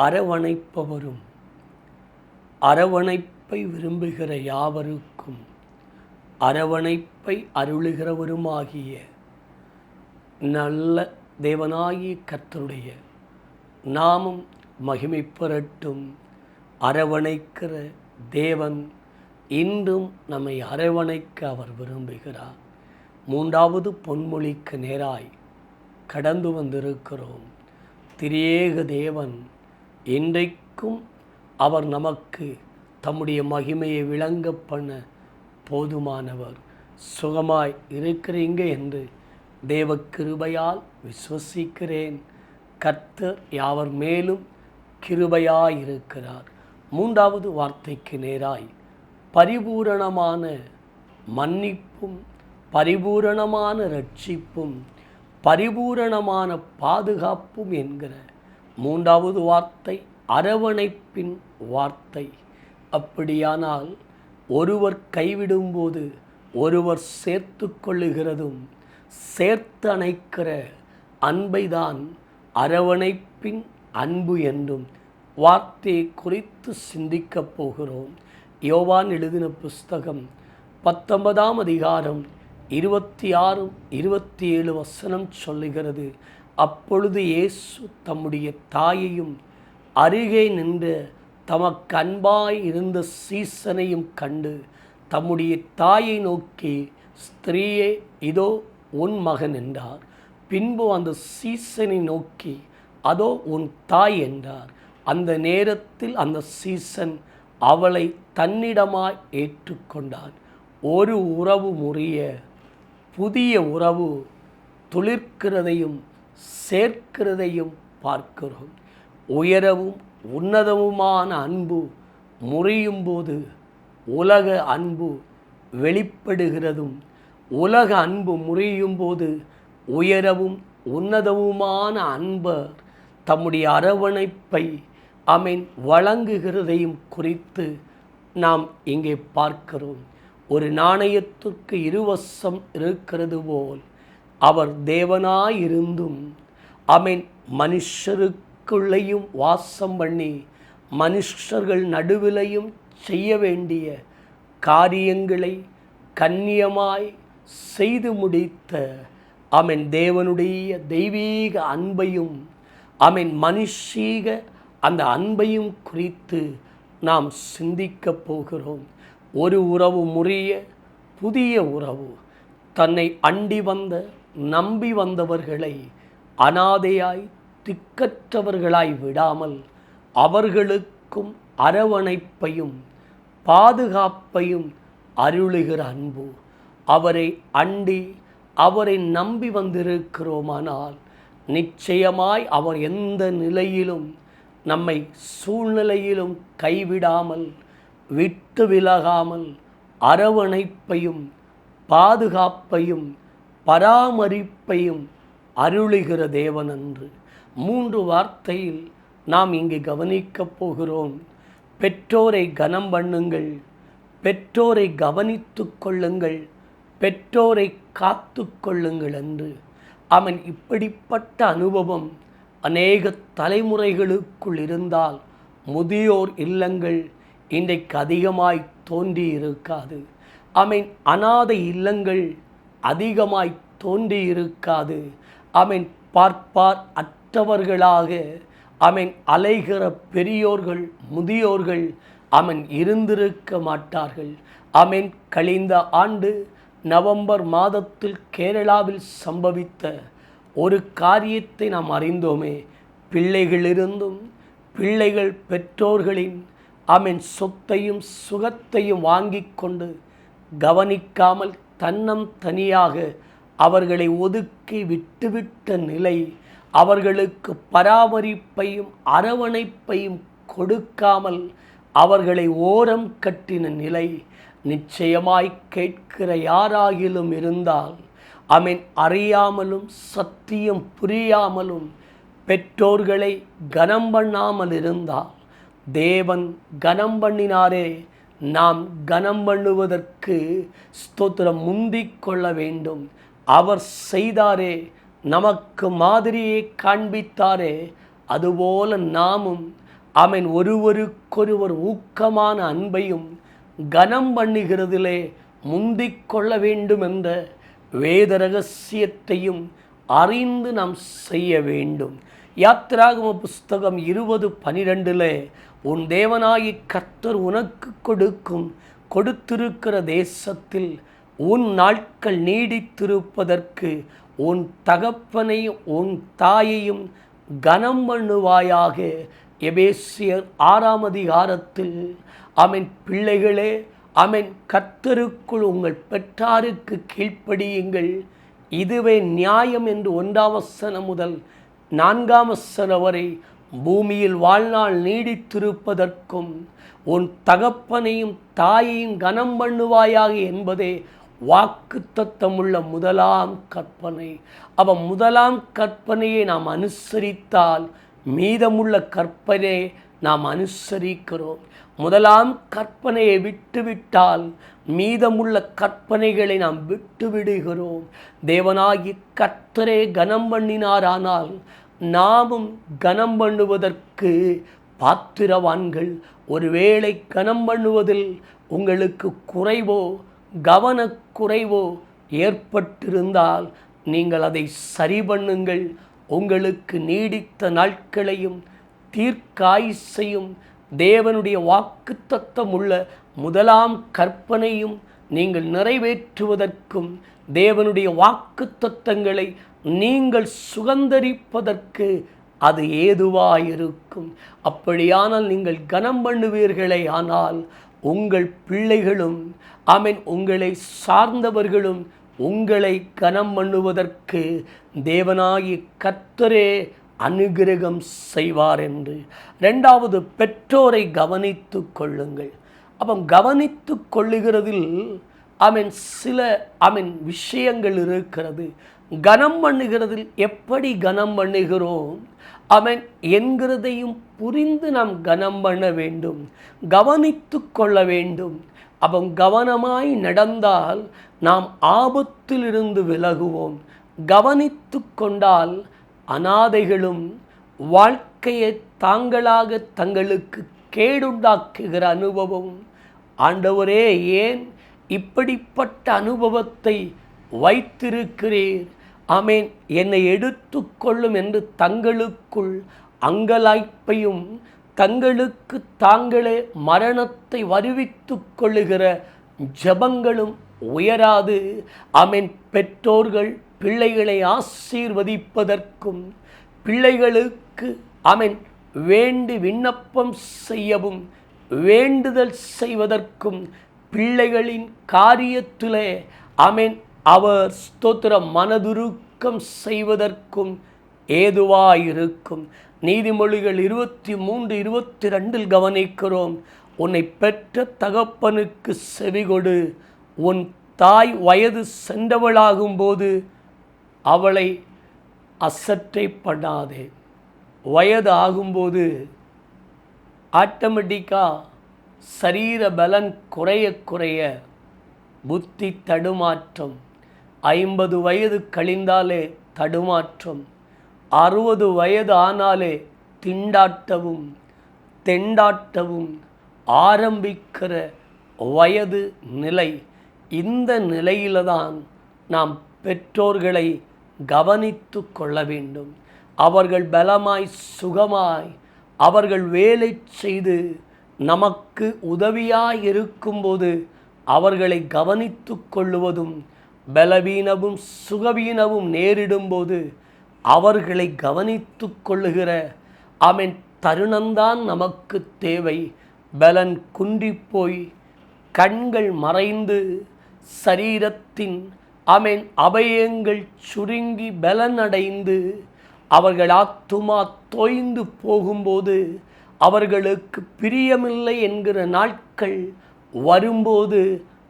அரவணைப்பவரும் அரவணைப்பை விரும்புகிற யாவருக்கும் அரவணைப்பை அருளுகிறவருமாகிய நல்ல தேவனாகிய கர்த்தருடைய நாமம் மகிமை பெறட்டும் அரவணைக்கிற தேவன் இன்றும் நம்மை அரவணைக்க அவர் விரும்புகிறார். மூன்றாவது பொன்மொழிக்கு நேராய் கடந்து வந்திருக்கிறோம். திரியேக தேவன் இன்றைக்கும் அவர் நமக்கு தம்முடைய மகிமையை விளங்க பண்ண போதுமானவர். சுகமாய் இருக்கிறீங்க என்று தேவ கிருபையால் விசுவசிக்கிறேன். கர்த்தர் யாவர் மேலும் கிருபையாயிருக்கிறார். மூன்றாவது வார்த்தைக்கு நேராய். பரிபூரணமான மன்னிப்பும் பரிபூரணமான ரட்சிப்பும் பரிபூரணமான பாதுகாப்பும் என்கிற மூன்றாவது வார்த்தை அரவணைப்பின் வார்த்தை. அப்படியானால் ஒருவர் கைவிடும்போது ஒருவர் சேர்த்து கொள்ளுகிறதும் சேர்த்து அணைக்கிற அன்பைதான் அரவணைப்பின் அன்பு என்றும் வார்த்தையை குறித்து சிந்திக்கப் போகிறோம். யோவான் எழுதின புஸ்தகம் பத்தொன்பதாம் அதிகாரம் இருபத்தி ஆறு இருபத்தி ஏழு வசனம் சொல்லுகிறது அப்பொழுது இயேசு தம்முடைய தாயையும் அருகே நின்று தமக்கு அன்பாய் இருந்த சீசனையும் கண்டு தம்முடைய தாயை நோக்கி ஸ்திரீயே இதோ உன் மகன் என்றார். பின்பு அந்த சீசனை நோக்கி அதோ உன் தாய் என்றார். அந்த நேரத்தில் அந்த சீசன் அவளை தன்னிடமாய் ஏற்றுக்கொண்டான். ஒரு உறவு முறிய புதிய உறவு துளிர்க்கிறதையும் சேர்க்கிறதையும் பார்க்கிறோம். உயரவும் உன்னதமுமான அன்பு முறியும் போது உலக அன்பு வெளிப்படுகிறதும் உலக அன்பு முறியும் போது உயரவும் உன்னதவுமான அன்பர் தம்முடைய அரவணைப்பை அமீன் வழங்குகிறதையும் குறித்து நாம் இங்கே பார்க்கிறோம். ஒரு நாணயத்திற்கு இருவசம் இருக்கிறது போல் அவர் தேவனாயிருந்தும் அவன் மனுஷருக்குள்ளேயும் வாசம் பண்ணி மனுஷர்கள் நடுவிலையும் செய்ய வேண்டிய காரியங்களை கண்ணியமாய் செய்து முடித்த அவன் தேவனுடைய தெய்வீக அன்பையும் அவன் மனுஷீக அந்த அன்பையும் குறித்து நாம் சிந்திக்கப் போகிறோம். ஒரு உறவு முறிய புதிய உறவு. தன்னை அண்டி வந்த நம்பி வந்தவர்களை அனாதையாய் திக்கற்றவர்களாய் விடாமல் அவர்களுக்கும் அரவணைப்பையும் பாதுகாப்பையும் அருளுகிற அன்பு அவரை அண்டி அவரை நம்பி வந்திருக்கிறோமானால் நிச்சயமாய் அவர் எந்த நிலையிலும் நம்மை சூழ்நிலையிலும் கைவிடாமல் விட்டு விலகாமல் அரவணைப்பையும் பாதுகாப்பையும் பராமரிப்பையும் அருளுகிற தேவன் என்று மூன்று வார்த்தையில் நாம் இங்கு கவனிக்கப் போகிறோம். பெற்றோரை கனம் பண்ணுங்கள். பெற்றோரை கவனித்து கொள்ளுங்கள். பெற்றோரை காத்து கொள்ளுங்கள் என்று. அவன் இப்படிப்பட்ட அனுபவம் அநேக தலைமுறைகளுக்குள் இருந்தால் முதியோர் இல்லங்கள் இன்றைக்கு அதிகமாய் தோன்றி இருக்காது அவன் அனாதை இல்லங்கள் அதிகமாய் தோன்றி இருக்காது அவன் பார்ப்பார் அற்றவர்களாக. அவன் அலைகிற பெரியோர்கள் முதியோர்கள் அவன் இருந்திருக்க மாட்டார்கள். அவன் கழிந்த ஆண்டு நவம்பர் மாதத்தில் கேரளாவில் சம்பவித்த ஒரு காரியத்தை நாம் அறிந்தோமே. பிள்ளைகளிருந்தும் பிள்ளைகள் பெற்றோர்களின் அவன் சொத்தையும் சுகத்தையும் வாங்கி கொண்டு கவனிக்காமல் தன்னம் தனியாக அவர்களை ஒதுக்கி விட்டுவிட்ட நிலை அவர்களுக்கு பராமரிப்பையும் அரவணைப்பையும் கொடுக்காமல் அவர்களை ஓரம் கட்டின நிலை நிச்சயமாய் கேட்கிற யாராகிலும் இருந்தால் அமீன் அறியாமலும் சத்தியம் புரியாமலும் பெற்றோர்களை கனம் பண்ணாமல் இருந்தால் தேவன் கனம் பண்ணினாரே நாம் கனம் பண்ணுவதற்கு ஸ்தோத்திரம் முந்திக் கொள்ள வேண்டும். அவர் செய்தாரே நமக்கு மாதிரியை காண்பித்தாரே அதுபோல நாமும் அவன் ஒருவருக்கொருவர் ஊக்கமான அன்பையும் கனம் பண்ணுகிறதிலே முந்திக் கொள்ள வேண்டும் என்ற வேத ரகசியத்தையும் அறிந்து நாம் செய்ய வேண்டும். யாத்திராகம புஸ்தகம் இருபது பனிரெண்டில் உன் தேவனாயி கர்த்தர் உனக்கு கொடுக்கும் கொடுத்திருக்கிற தேசத்தில் உன் நாட்கள் நீடித்திருப்பதற்கு உன் தகப்பனையும் உன் தாயையும் கனம் பண்ணுவாயாக. எபேசியர் ஆறாம் அதிகாரத்தில் அவன் பிள்ளைகளே அவன் கர்த்தருக்குள் உங்கள் பெற்றாருக்கு கீழ்ப்படியுங்கள். இதுவே நியாயம் என்று ஒன்றாம் வசனம் முதல் நான்காம் வசனம் வரை பூமியில் வாழ்நாள் நீடித்திருப்பதற்கும் உன் தகப்பனையும் தாயையும் கனம் பண்ணுவாயாக என்பதே வாக்கு தத்தமுள்ள முதலாம் கற்பனை. அவன் முதலாம் கற்பனையை நாம் அனுசரித்தால் மீதமுள்ள கற்பனை நாம் அனுசரிக்கிறோம். முதலாம் கற்பனையை விட்டுவிட்டால் மீதமுள்ள கற்பனைகளை நாம் விட்டுவிடுகிறோம். தேவனாகி கத்தரே கனம் பண்ணினாரானால் நாமும் கனம் பண்ணுவதற்கு பாத்திரவான்கள் ஒருவேளை கனம் பண்ணுவதில் உங்களுக்கு குறைவோ கவனக்குறைவோ ஏற்பட்டிருந்தால் நீங்கள் அதை சரி பண்ணுங்கள். உங்களுக்கு நீடித்த நாட்களையும் தீர்க்காயுசையும் தேவனுடைய வாக்குத்தத்தம் உள்ள முதலாம் கற்பனையும் நீங்கள் நிறைவேற்றுவதற்கும் தேவனுடைய வாக்குத்தத்தங்களை நீங்கள் சுகந்தரிப்பதற்கு அது ஏதுவாயிருக்கும். அப்படியானால் நீங்கள் கனம் பண்ணுவீர்களே ஆனால் உங்கள் பிள்ளைகளும் ஆமென் உங்களை சார்ந்தவர்களும் உங்களை கனம் பண்ணுவதற்கு தேவனாகி கர்த்தரே அனுகிரகம் செய்வார் என்று. ரெண்டாவது பெற்றோரை கவனித்து கொள்ளுங்கள். அப்போ கவனித்து கொள்ளுகிறதில் அவன் சில அவன் விஷயங்கள் இருக்கிறது. கனம் பண்ணுகிறதில் எப்படி கனம் பண்ணுகிறோம்? அவன் என்கிறதையும் புரிந்து நாம் கனம் பண்ண வேண்டும் கவனித்து கொள்ள வேண்டும். அவன் கவனமாய் நடந்தால் நாம் ஆபத்திலிருந்து விலகுவோம். கவனித்து கொண்டால் அனாதைகளும் வாழ்க்கையை தாங்களாக தங்களுக்கு கேடுண்டாக்குகிற அனுபவம். ஆண்டவரே ஏன் இப்படிப்பட்ட அனுபவத்தை வைத்திருக்கிறீர். ஆமேன். என்னை எடுத்துக்கொள்ளும் என்று தங்களுக்குள் அங்கலாய்ப்பையும் தங்களுக்கு தாங்களே மரணத்தை வருவித்து கொள்ளுகிற ஜபங்களும் உயராது. ஆமேன். பெற்றோர்கள் பிள்ளைகளை ஆசீர்வதிப்பதற்கும் பிள்ளைகளுக்கு அவன் வேண்டி விண்ணப்பம் செய்யவும் வேண்டுதல் செய்வதற்கும் பிள்ளைகளின் காரியத்திலே அமேன் அவர் ஸ்தோத்திர மனதுருக்கம் செய்வதற்கும் ஏதுவாயிருக்கும். நீதிமொழிகள் இருபத்தி மூன்று இருபத்தி ரெண்டில் கவனிக்கிறோம். உன்னை பெற்ற தகப்பனுக்கு செவிகொடு. உன் தாய் வயது சென்றவளாகும்போது அவளை அசட்டை பண்ணாதே வயது ஆகும்போது ஆட்டோமேட்டிக்காக சரீர பலன் குறைய குறைய புத்தி தடுமாற்றம். ஐம்பது வயது கழிந்தாலே தடுமாற்றம். அறுபது வயது ஆனாலே திண்டாட்டவும் தெண்டாட்டவும் ஆரம்பிக்கிற வயது நிலை. இந்த நிலையில தான் நாம் பெற்றோர்களை கவனித்து கொள்ள வேண்டும். அவர்கள் பலமாய் சுகமாய் அவர்கள் வேலை செய்து நமக்கு உதவியாய் இருக்கும்போது அவர்களை கவனித்து கொள்ளுவதும் பலவீனமும் சுகவீனமும் நேரிடும்போது அவர்களை கவனித்து கொள்ளுகிற அவன் தருணம்தான் நமக்கு தேவை. பலன் குண்டிப்போய் கண்கள் மறைந்து சரீரத்தின் அமேன் அபயங்கள் சுருங்கி பலனடைந்து அவர்கள் ஆத்துமா தோய்ந்து போகும்போது அவர்களுக்கு பிரியமில்லை என்கிற நாட்கள் வரும்போது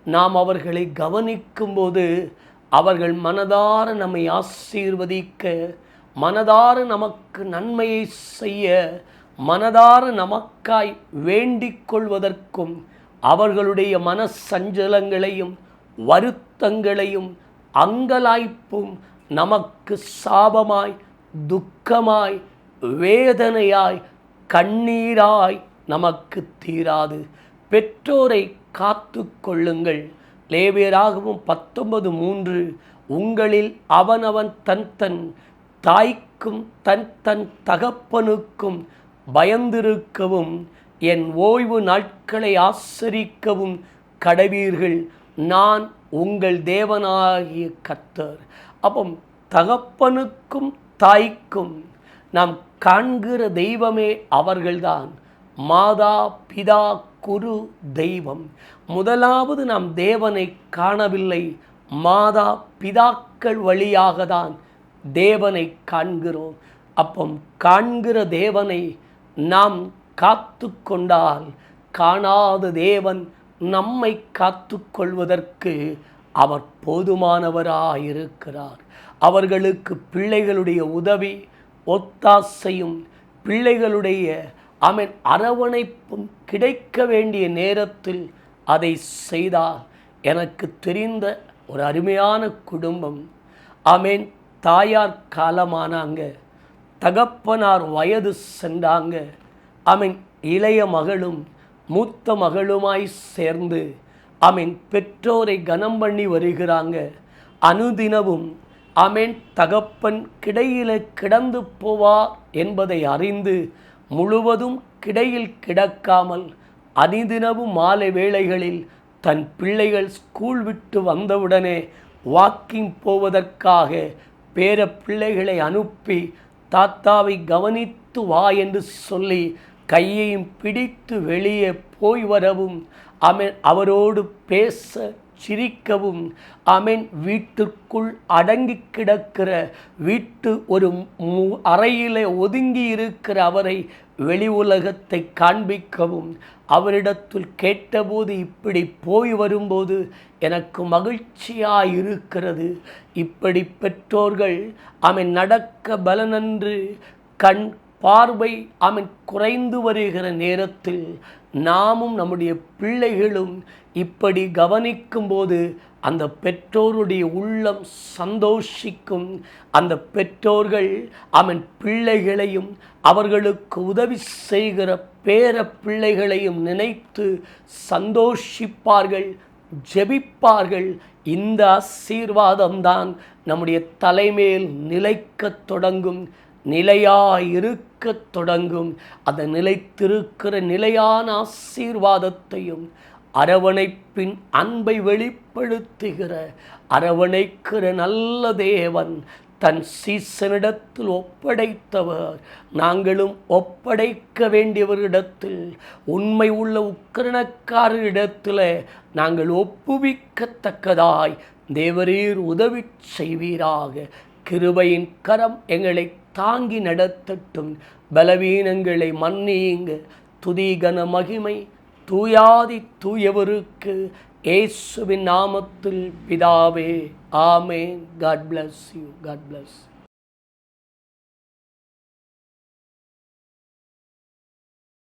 நாம் அவர்களை கவனிக்கும்போது அவர்கள் மனதார நம்மை ஆசீர்வதிக்க மனதார நமக்கு நன்மையை செய்ய மனதார நமக்காய் வேண்டிக் கொள்வதற்கும் அவர்களுடைய மன சஞ்சலங்களையும் வருத்தங்களையும் அங்கலாய்ப்பும் நமக்கு சாபமாய் துக்கமாய் வேதனையாய் கண்ணீராய் நமக்கு தீராது. பெற்றோரை காத்து கொள்ளுங்கள். லேவியராகவும் பத்தொன்பது மூன்று உங்களில் அவனவன் தன் தன் தாய்க்கும் தன் தன் தகப்பனுக்கும் பயந்திருக்கவும் என் ஓய்வு நாட்களை ஆசரிக்கவும் கடவீர்கள். நான் உங்கள் தேவனாகிய கத்தர். அப்போ தகப்பனுக்கும் தாய்க்கும் நாம் காண்கிற தெய்வமே அவர்கள்தான். மாதா பிதா குரு தெய்வம். முதலாவது நாம் தேவனை காணவில்லை. மாதா பிதாக்கள் வழியாக தான் தேவனை காண்கிறோம். அப்போ காண்கிற தேவனை நாம் காத்து கொண்டால் காணாத தேவன் நம்மை காத்து கொள்வதற்கு அவர் போதுமானவராயிருக்கிறார். அவர்களுக்கு பிள்ளைகளுடைய உதவி ஒத்தாசையும் பிள்ளைகளுடைய அவன் அரவணைப்பும் கிடைக்க வேண்டிய நேரத்தில் அதை செய்தால் எனக்கு தெரிந்த ஒரு அருமையான குடும்பம். ஆமேன் தாயார் காலமானாங்க. தகப்பனார் வயது சென்றாங்க. அவன் இளைய மகளும் மூத்த மகளுமாய் சேர்ந்து அவன் பெற்றோரை கனம் பண்ணி வருகிறாங்க. அனுதினமும் அமேன் தகப்பன் கிடையில கிடந்து போவார் என்பதை அறிந்து முழுவதும் கிடையில் கிடக்காமல் அனிதினவும் மாலை வேளைகளில் தன் பிள்ளைகள் ஸ்கூல் விட்டு வந்தவுடனே வாக்கிங் போவதற்காக பேர பிள்ளைகளை அனுப்பி தாத்தாவை கவனித்து வா என்று சொல்லி கையையும் பிடித்து வெளியே போய் வரவும் அவன் அவரோடு பேச சிரிக்கவும். அமீன் வீட்டுக்குள் அடங்கி கிடக்கிற வீட்டு ஒரு அறையிலே ஒதுங்கி இருக்கிற அவரை வெளி உலகத்தை காண்பிக்கவும். அவரிடத்தில் கேட்டபோது இப்படி போய் வரும்போது எனக்கு மகிழ்ச்சியாக இருக்கிறது இப்படி பெற்றோர்கள் அவன் நடக்க பலனன்று கண் பார்வை அவன் குறைந்து வருகிற நேரத்தில் நாமும் நம்முடைய பிள்ளைகளும் இப்படி கவனிக்கும் போது அந்த பெற்றோருடைய உள்ளம் சந்தோஷிக்கும். அந்த பெற்றோர்கள் அவன் பிள்ளைகளையும் அவர்களுக்கு உதவி செய்கிற பேர பிள்ளைகளையும் நினைத்து சந்தோஷிப்பார்கள் ஜெபிப்பார்கள். இந்த ஆசீர்வாதம்தான் நம்முடைய தலைமேல் நிலைக்கத் தொடங்கும் நிலையாயிருக்கத் தொடங்கும். அந்த நிலைத்திருக்கிற நிலையான ஆசீர்வாதத்தையும் அரவணைப்பின் அன்பை வெளிப்படுத்துகிற அரவணைக்கிற நல்ல தேவன் தன் சீசனிடத்தில் ஒப்படைத்தவர். நாங்களும் ஒப்படைக்க வேண்டியவரிடத்தில் உண்மை உள்ள உக்கரணக்காரரிடத்தில் நாங்கள் ஒப்புவிக்கத்தக்கதாய் தேவரீர் உதவி செய்வீராக. கிருபையின் கரம் எங்களை தாங்கி நடத்தட்டும். பலவீனங்களை மன்னியுங்க துதிகன மகிமை தூயாதி தூயவருக்கு ஏசுவின் நாமத்தில் பிதாவே. ஆமே God bless you God bless